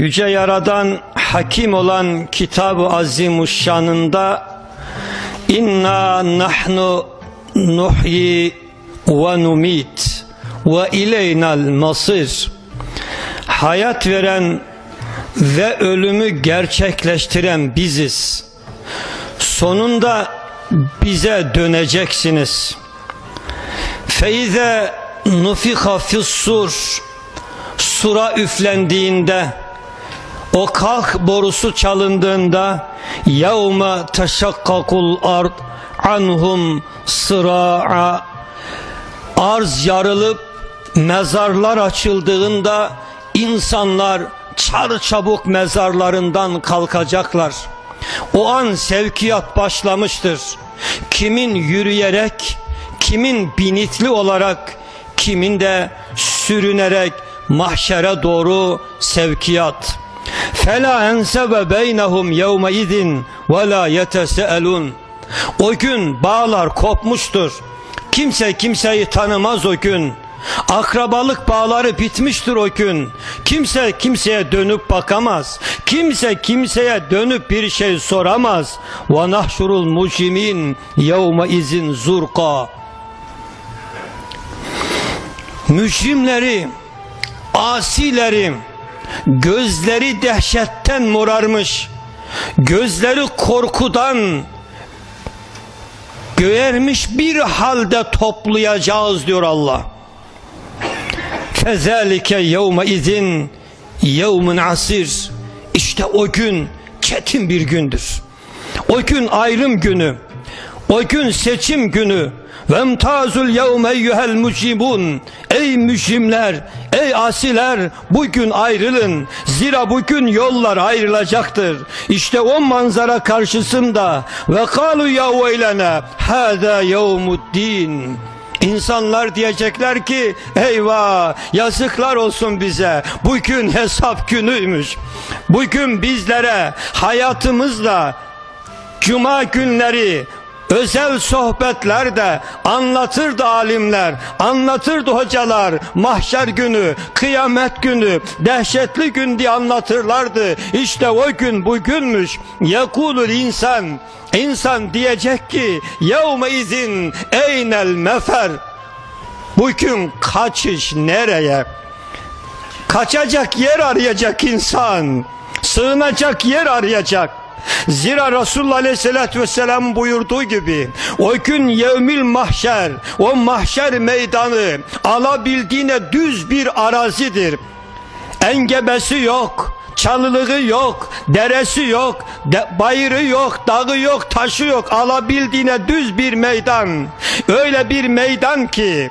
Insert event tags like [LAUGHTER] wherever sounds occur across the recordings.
Yüce Yaradan hakim olan Kitab-ı Azimuşşan'ında İnna nahnu nuhyi ve numit ve ileynal masir Hayat veren ve ölümü gerçekleştiren biziz. Sonunda bize döneceksiniz. Feize nufika fissur sura üflendiğinde o kalk borusu çalındığında yevme teşakkakul ard anhum sıra'a arz yarılıp mezarlar açıldığında insanlar çar çabuk mezarlarından kalkacaklar. O an sevkiyat başlamıştır. Kimin yürüyerek, kimin binitli olarak, kimin de sürünerek mahşere doğru sevkiyat. Fela ensebe beynehum yevme idin ve la yeteseelun. O gün bağlar kopmuştur. Kimse kimseyi tanımaz o gün. Akrabalık bağları bitmiştir o gün. Kimse kimseye dönüp bakamaz. Kimse kimseye dönüp bir şey soramaz. Ve nahşurul mucimin yevme izin zurqa. Mücrimleri, asileri, gözleri dehşetten morarmış, gözleri korkudan göğermiş bir halde toplayacağız diyor Allah. Fezalike yevme izin yevmun asir. İşte o gün çetin bir gündür. O gün ayrım günü. O gün seçim günü. Ve emtazul yevme eyyuhel mücrimun. Ey mücrimler, ey asiler bugün ayrılın. Zira bugün yollar ayrılacaktır. İşte o manzara karşısında ve kalu ya veylene hâzâ yevmuddin. İnsanlar diyecekler ki eyvah yazıklar olsun bize bugün hesap günüymüş bugün bizlere hayatımızla cuma günleri özel sohbetlerde anlatırdı alimler, anlatırdı hocalar, mahşer günü, kıyamet günü, dehşetli gün diye anlatırlardı. İşte o gün bugünmüş. Yekulul insan, insan diyecek ki, yevme izin eynel mefer. Bugün kaçış nereye? Kaçacak yer arayacak insan. Sığınacak yer arayacak. Zira Resulullah Aleyhisselatü Vesselam buyurduğu gibi o gün yevmil mahşer o mahşer meydanı alabildiğine düz bir arazidir. Engebesi yok, çalılığı yok, deresi yok, de, bayırı yok, dağı yok, taşı yok. Alabildiğine düz bir meydan. Öyle bir meydan ki,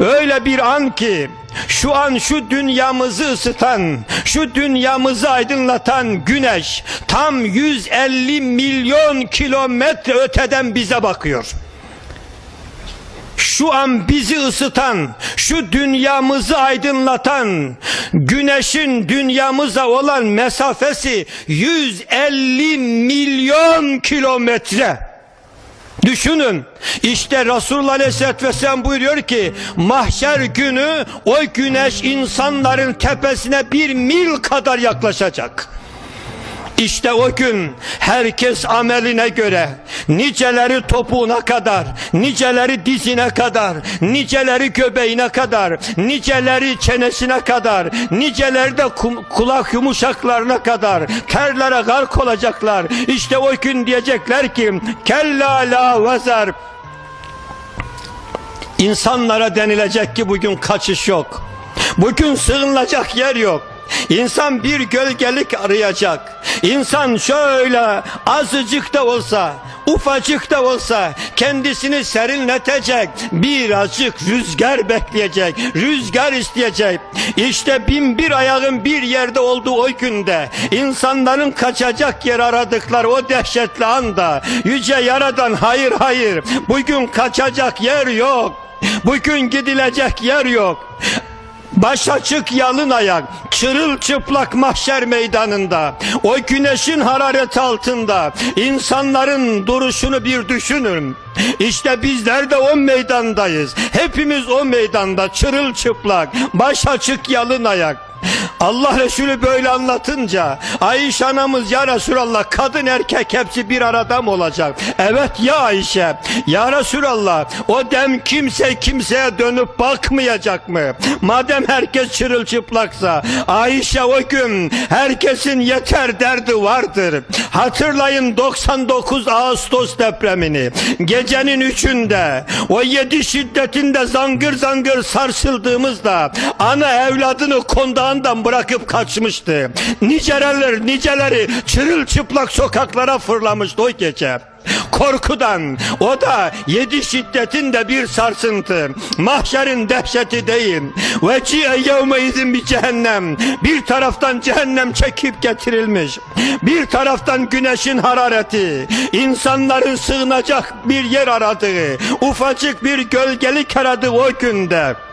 öyle bir an ki şu an şu dünyamızı ısıtan, şu dünyamızı aydınlatan güneş tam 150 milyon kilometre öteden bize bakıyor. Şu an bizi ısıtan, şu dünyamızı aydınlatan, güneşin dünyamıza olan mesafesi 150 milyon kilometre. Düşünün işte Resulullah Aleyhisselatü Vesselam buyuruyor ki mahşer günü o güneş insanların tepesine bir mil kadar yaklaşacak. İşte o gün herkes ameline göre niceleri topuğuna kadar, niceleri dizine kadar, niceleri göbeğine kadar, niceleri çenesine kadar, niceleri de kulak yumuşaklarına kadar terlere gark olacaklar. İşte o gün diyecekler ki kella la vezar İnsanlara denilecek ki bugün kaçış yok. Bugün sığınılacak yer yok. İnsan bir gölgelik arayacak. İnsan şöyle azıcık da olsa, ufacık da olsa kendisini serinletecek. Birazcık rüzgar bekleyecek. Rüzgar isteyecek. İşte bin bir ayağın bir yerde olduğu o günde insanların kaçacak yer aradıkları o dehşetli anda yüce yaradan hayır hayır bugün kaçacak yer yok. Bugün gidilecek yer yok. Baş açık yalın ayak, çırılçıplak mahşer meydanında, o güneşin harareti altında insanların duruşunu bir düşünün. İşte bizler de o meydandayız. Hepimiz o meydanda çırılçıplak, baş açık yalın ayak. Allah Resulü böyle anlatınca Ayşe anamız ya Resulallah kadın erkek hepsi bir arada mı olacak? Evet ya Ayşe ya Resulallah o dem kimse kimseye dönüp bakmayacak mı? Madem herkes çırılçıplaksa Ayşe o gün herkesin yeter derdi vardır. Hatırlayın 99 Ağustos depremini. Gecenin üçünde o yedi şiddetinde zangır zangır sarsıldığımızda ana evladını kondağından bırakıp kaçmıştı. Niceler niceleri çırılçıplak sokaklara fırlamıştı o gece. Korkudan o da yedi şiddetinde bir sarsıntı. Mahşerin dehşeti değil. Ve ci'e yevme izin bir cehennem. Bir taraftan cehennem çekip getirilmiş. Bir taraftan güneşin harareti. insanların sığınacak bir yer aradığı. Ufacık bir gölgelik aradığı o günde.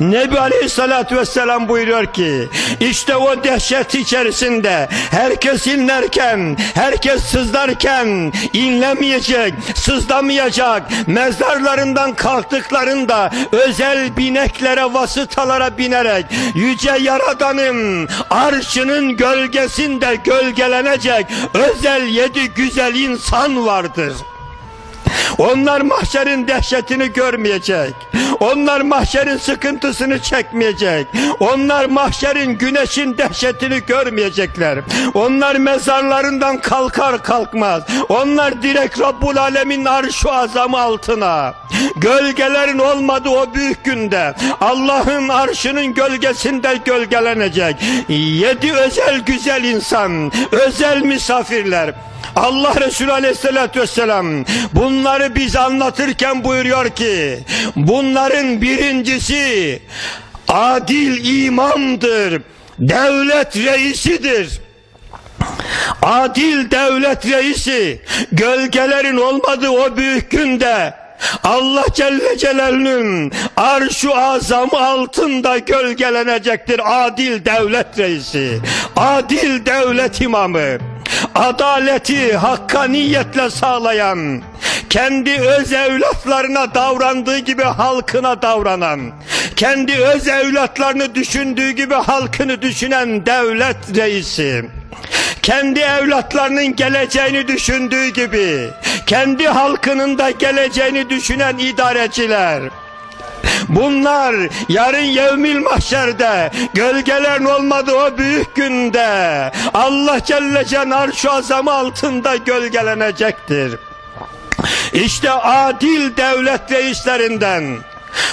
Nebi Aleyhisselatü Vesselam buyuruyor ki işte o dehşet içerisinde herkes inlerken herkes sızlarken inlemeyecek sızlamayacak mezarlarından kalktıklarında özel bineklere vasıtalara binerek yüce yaradanın arşının gölgesinde gölgelenecek özel yedi güzel insan vardır. Onlar mahşerin dehşetini görmeyecek. Onlar mahşerin sıkıntısını çekmeyecek. Onlar mahşerin güneşin dehşetini görmeyecekler. Onlar mezarlarından kalkar kalkmaz. Onlar direkt Rabbul Alemin arşu azamı altına. Gölgelerin olmadığı o büyük günde Allah'ın arşının gölgesinde gölgelenecek. Yedi özel güzel insan, özel misafirler. Allah Resulü Aleyhisselatü Vesselam bunları biz anlatırken buyuruyor ki bunların birincisi adil imamdır, devlet reisidir. Adil devlet reisi gölgelerin olmadığı o büyük günde Allah Celle Celaluhu'nun arşu azamı altında gölgelenecektir adil devlet reisi, adil devlet imamı adaleti hakkaniyetle sağlayan, kendi öz evlatlarına davrandığı gibi halkına davranan, kendi öz evlatlarını düşündüğü gibi halkını düşünen devlet reisi, kendi evlatlarının geleceğini düşündüğü gibi, kendi halkının da geleceğini düşünen idareciler, Bunlar yarın yevmil mahşerde gölgelerin olmadığı o büyük günde Allah Celle Cenab şu azamı altında gölgelenecektir. İşte adil devlet reislerinden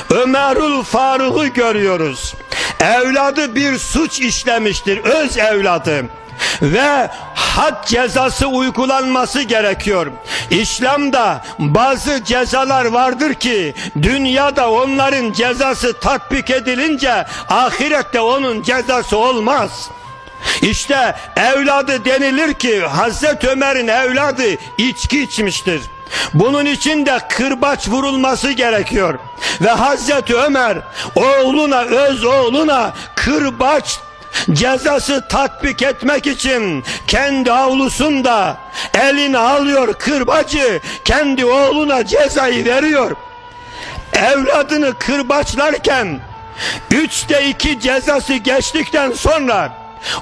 Ömerül Faruk'u görüyoruz. Evladı bir suç işlemiştir, öz evladı ve had cezası uygulanması gerekiyor. İslam'da bazı cezalar vardır ki dünyada onların cezası tatbik edilince ahirette onun cezası olmaz. İşte evladı denilir ki Hazreti Ömer'in evladı içki içmiştir. Bunun için de kırbaç vurulması gerekiyor. Ve Hazreti Ömer oğluna öz oğluna kırbaç cezası tatbik etmek için kendi avlusunda elini alıyor kırbacı kendi oğluna cezayı veriyor. Evladını kırbaçlarken üçte iki cezası geçtikten sonra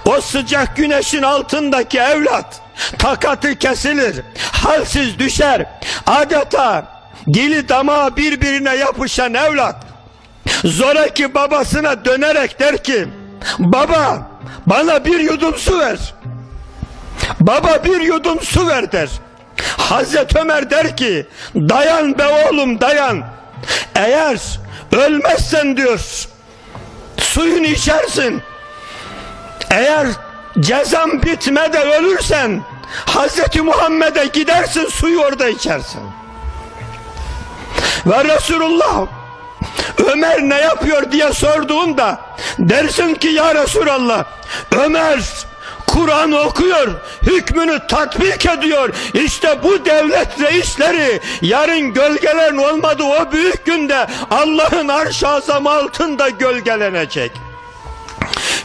o sıcak güneşin altındaki evlat takatı kesilir, halsiz düşer. Adeta dili damağı birbirine yapışan evlat zoraki babasına dönerek der ki Baba bana bir yudum su ver. Baba bir yudum su ver der. Hazreti Ömer der ki dayan be oğlum dayan. Eğer ölmezsen diyor suyunu içersin. Eğer cezam bitmede ölürsen Hazreti Muhammed'e gidersin suyu orada içersin. Ve Resulullah Ömer ne yapıyor diye sorduğunda dersin ki ya Resulallah Ömer Kur'an okuyor, hükmünü tatbik ediyor. İşte bu devlet reisleri yarın gölgelerin olmadığı o büyük günde Allah'ın arş azam altında gölgelenecek.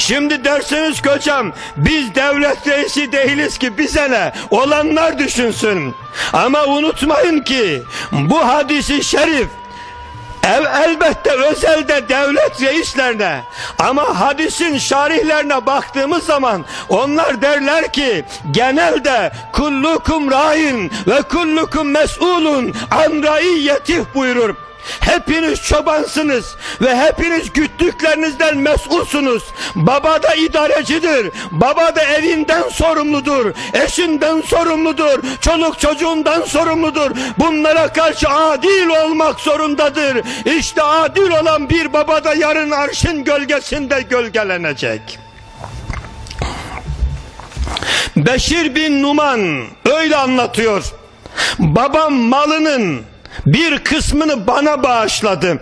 Şimdi dersiniz hocam biz devlet reisi değiliz ki bize ne olanlar düşünsün. Ama unutmayın ki bu hadisi şerif El, elbette özelde devlet reislerine ama hadisin şarihlerine baktığımız zaman onlar derler ki genelde kullukum rain ve kullukum mes'ulun an raiyetih buyurur. Hepiniz çobansınız ve hepiniz güttüklerinizden mesulsunuz. Baba da idarecidir. Baba da evinden sorumludur. Eşinden sorumludur. Çoluk çocuğundan sorumludur. Bunlara karşı adil olmak zorundadır. İşte adil olan bir baba da yarın arşın gölgesinde gölgelenecek. Beşir bin Numan öyle anlatıyor. Babam malının bir kısmını bana bağışladı.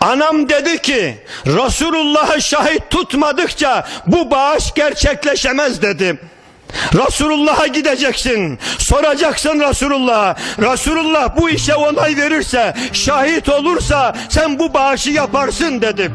Anam dedi ki Resulullah'ı şahit tutmadıkça bu bağış gerçekleşemez dedi. Resulullah'a gideceksin. Soracaksın Resulullah'a. Resulullah bu işe onay verirse, şahit olursa sen bu bağışı yaparsın dedi.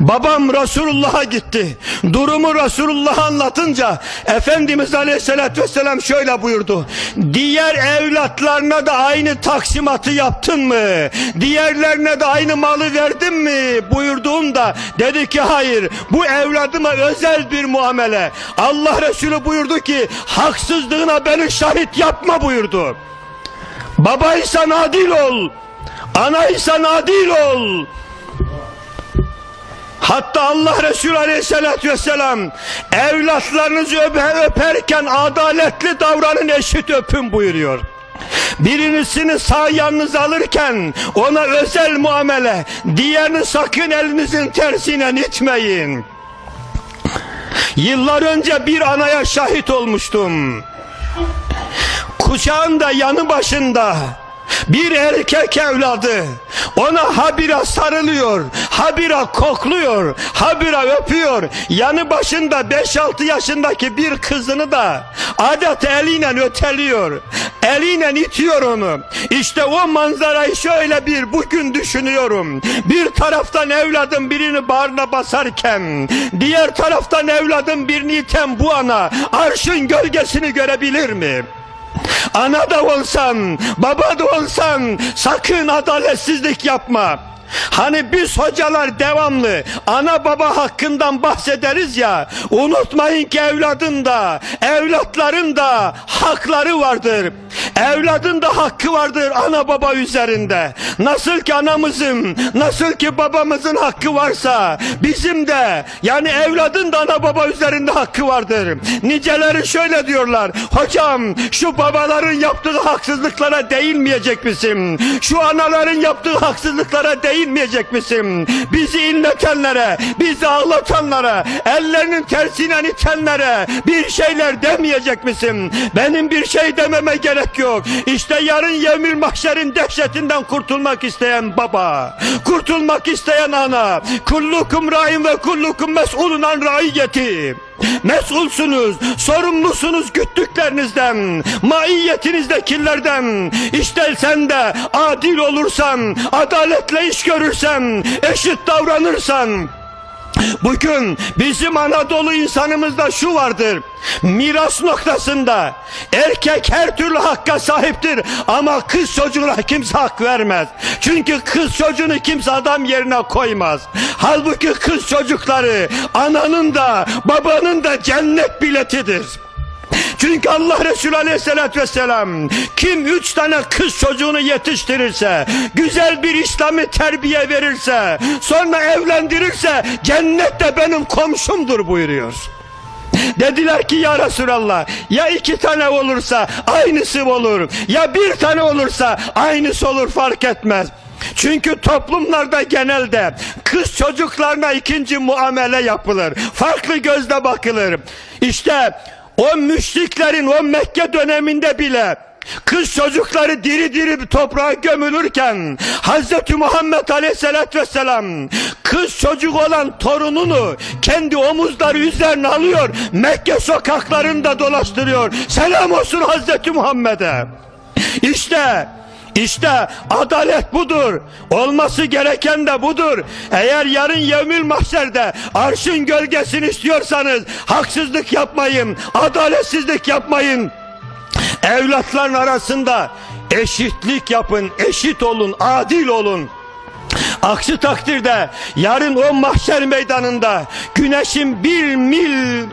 Babam Resulullah'a gitti. Durumu Resulullah'a anlatınca Efendimiz Aleyhisselatü Vesselam şöyle buyurdu. Diğer evlatlarına da aynı taksimatı yaptın mı? Diğerlerine de aynı malı verdin mi? Buyurduğunda dedi ki hayır. Bu evladıma özel bir muamele. Allah Resulü buyurdu ki haksızlığına beni şahit yapma buyurdu. Babaysan adil ol. Anaysan adil ol. Hatta Allah Resulü Aleyhisselatü Vesselam evlatlarınızı öpe- öperken adaletli davranın eşit öpün buyuruyor. Birincisini sağ yanınıza alırken ona özel muamele, diğerini sakın elinizin tersine itmeyin. Yıllar önce bir anaya şahit olmuştum. Kucağında yanı başında bir erkek evladı ona habire sarılıyor, habire kokluyor, habire öpüyor. Yanı başında 5-6 yaşındaki bir kızını da adet eliyle öteliyor. Eliyle itiyor onu. İşte o manzarayı şöyle bir bugün düşünüyorum. Bir taraftan evladım birini bağrına basarken, diğer taraftan evladım birini iten bu ana arşın gölgesini görebilir mi? Ana da olsan, baba da olsan sakın adaletsizlik yapma. Hani biz hocalar devamlı ana baba hakkından bahsederiz ya unutmayın ki evladın da evlatların da hakları vardır. Evladın da hakkı vardır ana baba üzerinde. Nasıl ki anamızın, nasıl ki babamızın hakkı varsa bizim de yani evladın da ana baba üzerinde hakkı vardır. Niceleri şöyle diyorlar. Hocam şu babaların yaptığı haksızlıklara değinmeyecek misin? Şu anaların yaptığı haksızlıklara değinmeyecek misin? Bizi inletenlere, bizi ağlatanlara, ellerinin tersine itenlere bir şeyler demeyecek misin? Benim bir şey dememe gerek yok. İşte yarın yevmil mahşerin dehşetinden kurtulmak isteyen baba, kurtulmak isteyen ana, kullukum rain ve kullukum mes'ulun an raiyeti. Mesulsunuz, sorumlusunuz güttüklerinizden, maiyyetinizdekilerden. İşte sen de adil olursan, adaletle iş görürsen, eşit davranırsan, Bugün bizim Anadolu insanımızda şu vardır. Miras noktasında erkek her türlü hakka sahiptir ama kız çocuğuna kimse hak vermez. Çünkü kız çocuğunu kimse adam yerine koymaz. Halbuki kız çocukları ananın da babanın da cennet biletidir. Çünkü Allah Resulü Aleyhisselatü Vesselam kim üç tane kız çocuğunu yetiştirirse, güzel bir İslami terbiye verirse, sonra evlendirirse cennet de benim komşumdur buyuruyor. Dediler ki ya Resulallah ya iki tane olursa aynısı olur ya bir tane olursa aynısı olur fark etmez. Çünkü toplumlarda genelde kız çocuklarına ikinci muamele yapılır. Farklı gözle bakılır. İşte o müşriklerin o Mekke döneminde bile kız çocukları diri diri toprağa gömülürken Hz. Muhammed Aleyhisselatü Vesselam kız çocuk olan torununu kendi omuzları üzerine alıyor Mekke sokaklarında dolaştırıyor selam olsun Hz. Muhammed'e işte işte adalet budur. Olması gereken de budur. Eğer yarın yevmül mahşerde arşın gölgesini istiyorsanız haksızlık yapmayın, adaletsizlik yapmayın. Evlatların arasında eşitlik yapın, eşit olun, adil olun. Aksi takdirde yarın o mahşer meydanında güneşin bir mil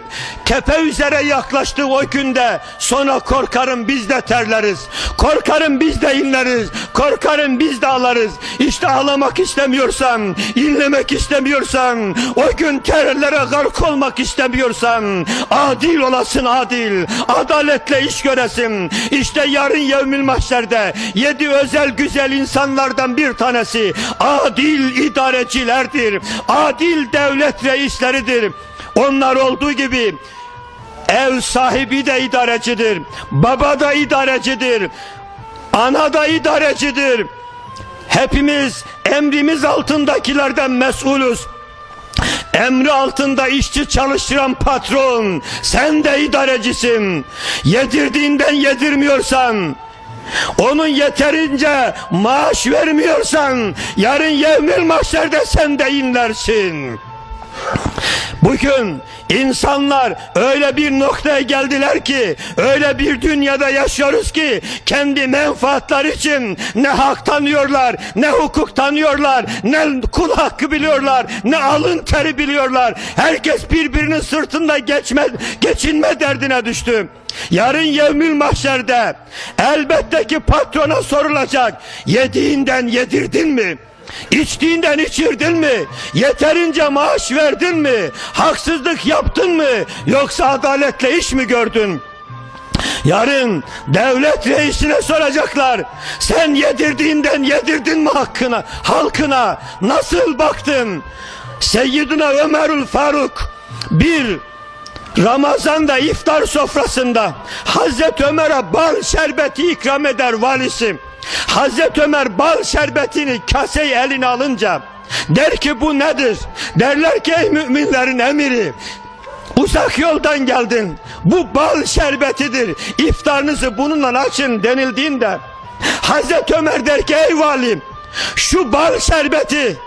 tepe üzere yaklaştığı o günde sonra korkarım biz de terleriz. Korkarım biz de inleriz. Korkarım biz de ağlarız. İşte ağlamak istemiyorsan, inlemek istemiyorsan, o gün terlere gark olmak istemiyorsan, adil olasın adil, adaletle iş göresin. İşte yarın yevmil mahşerde yedi özel güzel insanlardan bir tanesi adil idarecilerdir. Adil devlet reisleridir. Onlar olduğu gibi ev sahibi de idarecidir. Baba da idarecidir. Ana da idarecidir. Hepimiz emrimiz altındakilerden mesulüz. Emri altında işçi çalıştıran patron, sen de idarecisin. Yedirdiğinden yedirmiyorsan, onun yeterince maaş vermiyorsan, yarın yevmil mahşerde sen de inlersin. Bugün insanlar öyle bir noktaya geldiler ki öyle bir dünyada yaşıyoruz ki kendi menfaatları için ne hak tanıyorlar ne hukuk tanıyorlar ne kul hakkı biliyorlar ne alın teri biliyorlar. Herkes birbirinin sırtında geçme, geçinme derdine düştü. Yarın yevmül mahşerde elbette ki patrona sorulacak yediğinden yedirdin mi İçtiğinden içirdin mi? Yeterince maaş verdin mi? Haksızlık yaptın mı? Yoksa adaletle iş mi gördün? Yarın devlet reisine soracaklar. Sen yedirdiğinden yedirdin mi hakkına, halkına? Nasıl baktın? Seyyidina Ömerül Faruk bir Ramazan'da iftar sofrasında Hazreti Ömer'e bal şerbeti ikram eder valisi. Hazreti Ömer bal şerbetini kaseyi eline alınca der ki bu nedir? Derler ki ey müminlerin emiri uzak yoldan geldin bu bal şerbetidir iftarınızı bununla açın denildiğinde Hazreti Ömer der ki ey valim şu bal şerbeti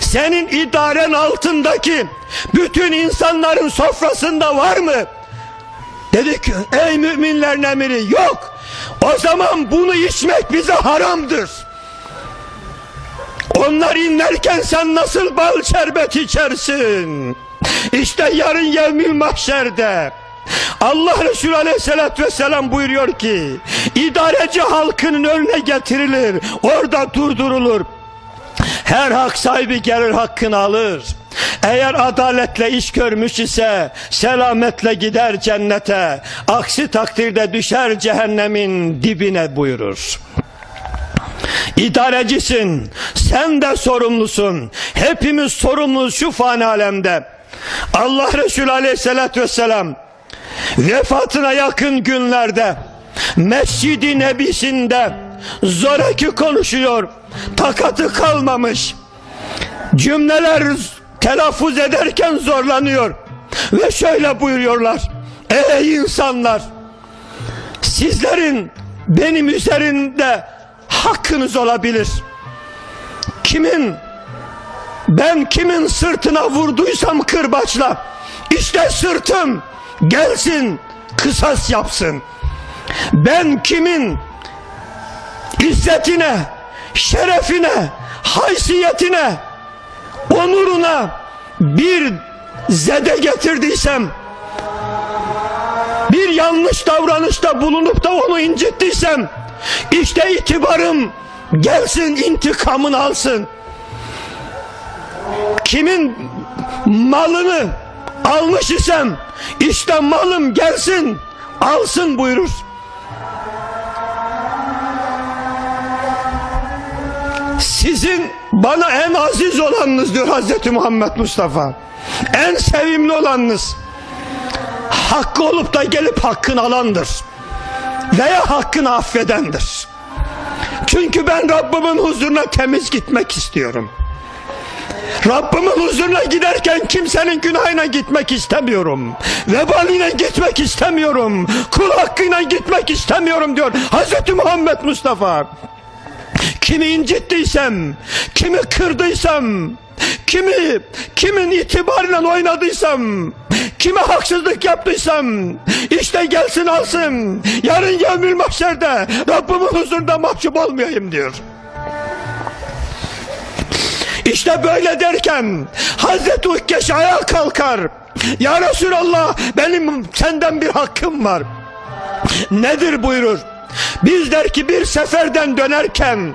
senin idaren altındaki bütün insanların sofrasında var mı? Dedi ki ey müminlerin emiri yok. O zaman bunu içmek bize haramdır. Onlar inlerken sen nasıl bal şerbet içersin? İşte yarın yevmil mahşerde Allah Resulü Aleyhisselatü Vesselam buyuruyor ki idareci halkının önüne getirilir orada durdurulur her hak sahibi gelir hakkını alır. Eğer adaletle iş görmüş ise selametle gider cennete. Aksi takdirde düşer cehennemin dibine buyurur. İdarecisin, sen de sorumlusun. Hepimiz sorumluyuz şu fani alemde. Allah Resulü Aleyhisselatü Vesselam vefatına yakın günlerde Mescid-i Nebisi'nde zoraki konuşuyor. Takatı kalmamış. Cümleler telaffuz ederken zorlanıyor. Ve şöyle buyuruyorlar. Ey insanlar! Sizlerin benim üzerimde hakkınız olabilir. Kimin ben kimin sırtına vurduysam kırbaçla işte sırtım gelsin kısas yapsın. Ben kimin izzetine, şerefine, haysiyetine, onuruna bir zede getirdiysem, bir yanlış davranışta bulunup da onu incittiysem, işte itibarım gelsin intikamını alsın. Kimin malını almış isem, işte malım gelsin alsın buyurur. Sizin bana en aziz olanınız diyor Hazreti Muhammed Mustafa. En sevimli olanınız. Hakkı olup da gelip hakkını alandır. Veya hakkını affedendir. Çünkü ben Rabbimin huzuruna temiz gitmek istiyorum. Rabbimin huzuruna giderken kimsenin günahına gitmek istemiyorum. Vebaline gitmek istemiyorum. Kul hakkıyla gitmek istemiyorum diyor Hazreti Muhammed Mustafa. Kimi incittiysem, kimi kırdıysam, kimi, kimin itibarıyla oynadıysam, kime haksızlık yaptıysam, işte gelsin alsın. Yarın yevmül mahşerde Rabbimin huzurunda mahcup olmayayım diyor. İşte böyle derken Hazreti Ukkeş ayağa kalkar. Ya Resulallah benim senden bir hakkım var. Nedir buyurur? Biz der ki bir seferden dönerken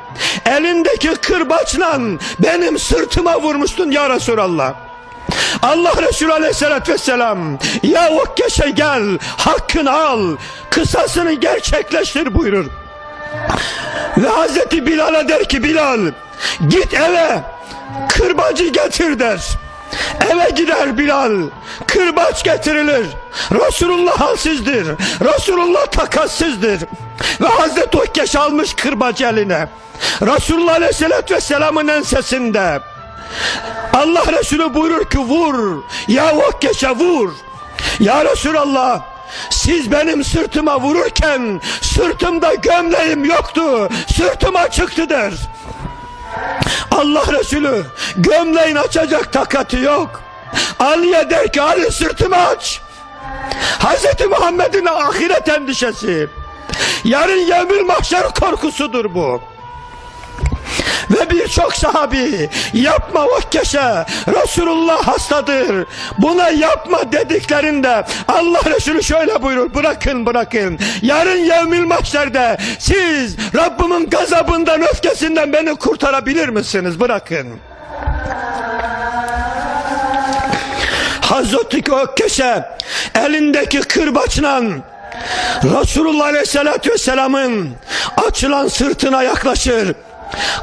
elindeki kırbaçla benim sırtıma vurmuştun ya Resulallah. Allah Resulü Aleyhisselatü Vesselam ya Ukkeş'e gel hakkını al kısasını gerçekleştir buyurur. Ve Hazreti Bilal'a der ki Bilal git eve kırbacı getir der. Eve gider Bilal kırbaç getirilir. Resulullah halsizdir. Resulullah takassızdır. Ve Hazreti Ukkeş almış kırbacı eline. Resulullah Aleyhisselatü Vesselam'ın ensesinde. Allah Resulü buyurur ki vur. Ya Ukkeş'e vur. Ya Resulallah siz benim sırtıma vururken sırtımda gömleğim yoktu. Sırtım açıktı der. Allah Resulü gömleğin açacak takatı yok. Ali'ye der ki Ali sırtımı aç. Hz. Muhammed'in ahiret endişesi. Yarın yevmül mahşer korkusudur bu. Ve birçok sahabi yapma vakkeşe Resulullah hastadır. Buna yapma dediklerinde Allah Resulü şöyle buyurur bırakın bırakın. Yarın yevmil mahşerde siz Rabbimin gazabından öfkesinden beni kurtarabilir misiniz? Bırakın. Hazreti Ökkeş'e elindeki kırbaçla Resulullah Aleyhisselatü Vesselam'ın açılan sırtına yaklaşır.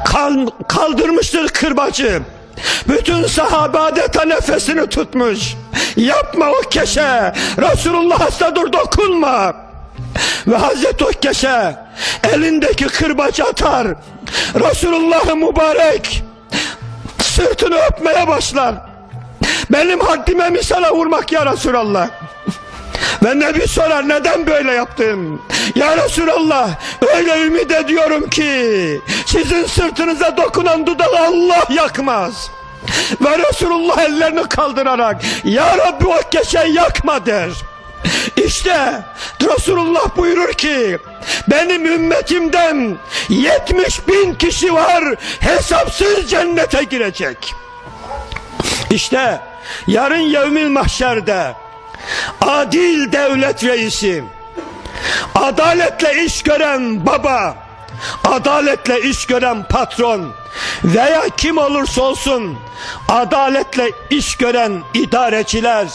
Kal, kaldırmıştır kırbacı. Bütün sahabe adeta nefesini tutmuş. Yapma o keşe. Resulullah hasta dur dokunma. Ve Hazreti Ökkeş'e elindeki kırbacı atar. Resulullah mübarek sırtını öpmeye başlar. Benim haddime mi vurmak ya Resulallah? Ve Nebi sorar neden böyle yaptın? Ya Resulallah öyle ümit ediyorum ki sizin sırtınıza dokunan dudağı Allah yakmaz. Ve Resulullah ellerini kaldırarak Ya Rabbi o keşe yakma der. İşte Resulullah buyurur ki benim ümmetimden 70 bin kişi var hesapsız cennete girecek. İşte yarın yevmil mahşerde adil devlet reisi, adaletle iş gören baba, adaletle iş gören patron. Veya kim olursa olsun adaletle iş gören idareciler,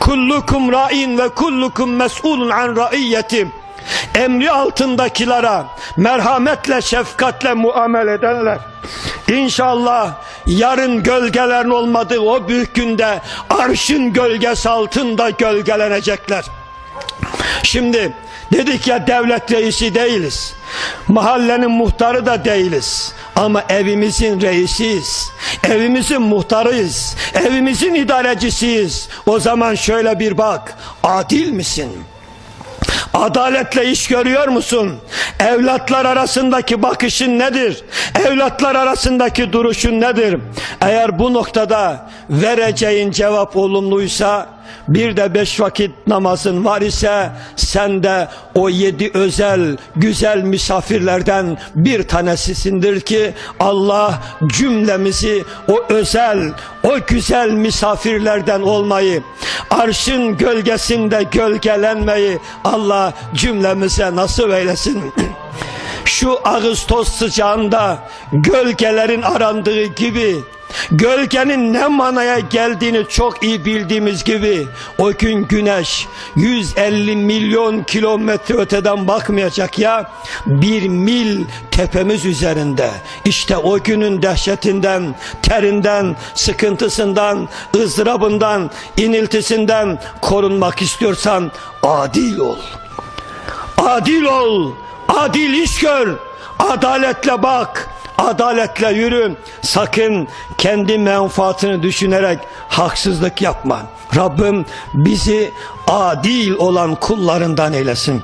kullukum ra'in ve kullukum mes'ulun an ra'iyyeti emri altındakilere merhametle şefkatle muamele edenler İnşallah yarın gölgelerin olmadığı o büyük günde arşın gölgesi altında gölgelenecekler. Şimdi dedik ya devlet reisi değiliz. Mahallenin muhtarı da değiliz. Ama evimizin reisiyiz. Evimizin muhtarıyız. Evimizin idarecisiyiz. O zaman şöyle bir bak. Adil misin? Adaletle iş görüyor musun? Evlatlar arasındaki bakışın nedir? Evlatlar arasındaki duruşun nedir? Eğer bu noktada vereceğin cevap olumluysa bir de beş vakit namazın var ise sen de o yedi özel güzel misafirlerden bir tanesisindir ki Allah cümlemizi o özel o güzel misafirlerden olmayı arşın gölgesinde gölgelenmeyi Allah cümlemize nasip eylesin. [CLEARS THROAT] Şu Ağustos sıcağında gölgelerin arandığı gibi Gölgenin ne manaya geldiğini çok iyi bildiğimiz gibi o gün güneş 150 milyon kilometre öteden bakmayacak ya bir mil tepemiz üzerinde. İşte o günün dehşetinden, terinden, sıkıntısından, ızdırabından, iniltisinden korunmak istiyorsan adil ol. Adil ol, adil iş gör, adaletle bak, adaletle yürü. Sakın kendi menfaatini düşünerek haksızlık yapma. Rabbim bizi adil olan kullarından eylesin.